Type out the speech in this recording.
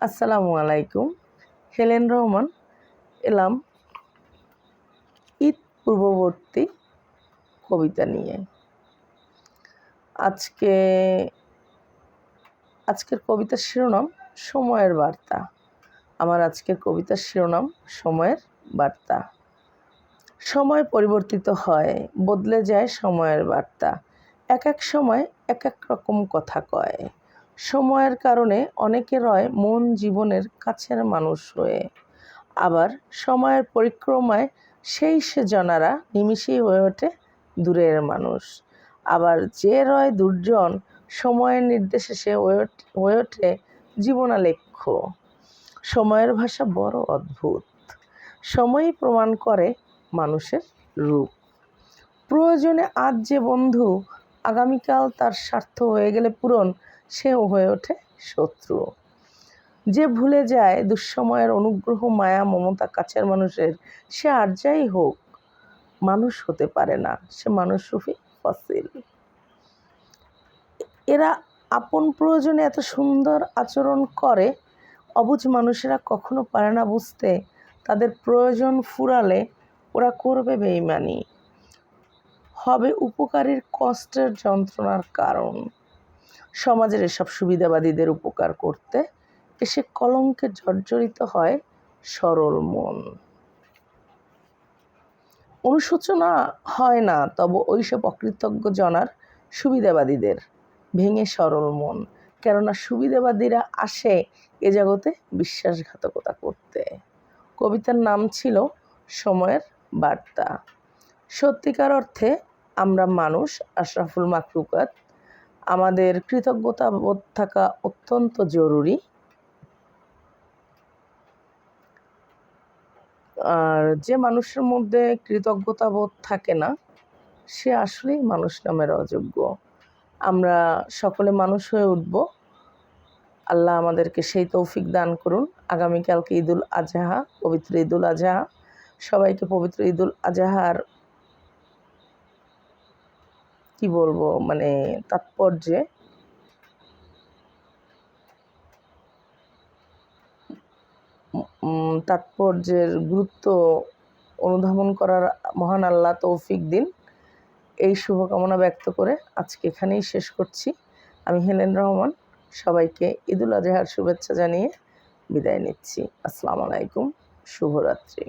আসসালামু আলাইকুম। হেলেন রহমান, এলাম ঈদ পূর্ববর্তী কবিতা নিয়ে। আজকে, আজকের কবিতার শিরোনাম সময়ের বার্তা। আমার আজকের কবিতার শিরোনাম সময়ের বার্তা। সময় পরিবর্তিত হয়, বদলে যায় সময়ের বার্তা। এক এক সময় এক এক রকম কথা কয়। সময়ের কারণে অনেকে রয় মন জীবনের কাছের মানুষ হয়ে। আবার সময়ের পরিক্রমায় সেই সে জনারা নিমিষেই হয়ে ওঠে দূরের মানুষ। আবার যে রয় দুর্জন সময়ের নির্দেশে সে হয়ে ওঠে জীবনালেখ্য। সময়ের ভাষা বড় অদ্ভুত। সময়ই প্রমাণ করে মানুষের রূপ। প্রয়োজনে আজ যে বন্ধু আগামীকাল তার স্বার্থ হয়ে গেলে পূরণ সেও হয়ে ওঠে শত্রু যে ভুলে যায় দুঃসময়ের অনুগ্রহ, মায়া, মমতা কাছের মানুষের, সে আর যাই হোক, মানুষ হতে পারে না, সে মানুষরূপী ফসিল। এরা আপন প্রয়োজনে এত সুন্দর আচরণ করে, অবুঝ মানুষেরা কখনো পারে না বুঝতে, তাদের প্রয়োজন ফুরালে ওরা করবে বেইমানি। হবে উপকারীর কষ্টের যন্ত্রণার কারণ। সমাজের এসব সুবিধাবাদীদের উপকার করতে এসে কলঙ্কে জর্জরিত হয় সরল মন। অনুশোচনা হয় না, তবে ওইসব অকৃতজ্ঞ জনার সুবিধাবাদীদের ভেঙে সরল মন। কেননা সুবিধাবাদীরা আসে এ জগতে বিশ্বাসঘাতকতা করতে। কবিতার নাম ছিল সময়ের বার্তা। সত্যিকার অর্থে আমরা মানুষ, আশরাফুল মাকলুকাত আমাদের কৃতজ্ঞতা বোধ থাকা অত্যন্ত জরুরি। আর যে মানুষের মধ্যে কৃতজ্ঞতা বোধ থাকে না, সে আসলেই মানুষ নামের অযোগ্য। আমরা সকলে মানুষ হয়ে উঠব। আল্লাহ আমাদেরকে সেই তৌফিক দান করুন। আগামীকালকে ঈদুল আজহা, পবিত্র ঈদুল আজহা। সবাইকে পবিত্র ঈদুল আজহার কি বলব মানে তাৎপর্যে। তাৎপর্যের গুরুত্ব অনুধাবন করার মহান আল্লাহ তৌফিক দিন। এই শুভকামনা ব্যক্ত করে আজকে এখানেই শেষ করছি। আমি হেলেন রহমান, সবাইকে ঈদুল আজহার শুভেচ্ছা জানিয়ে বিদায় নিচ্ছি। আসসালামু আলাইকুম, শুভরাত্রি।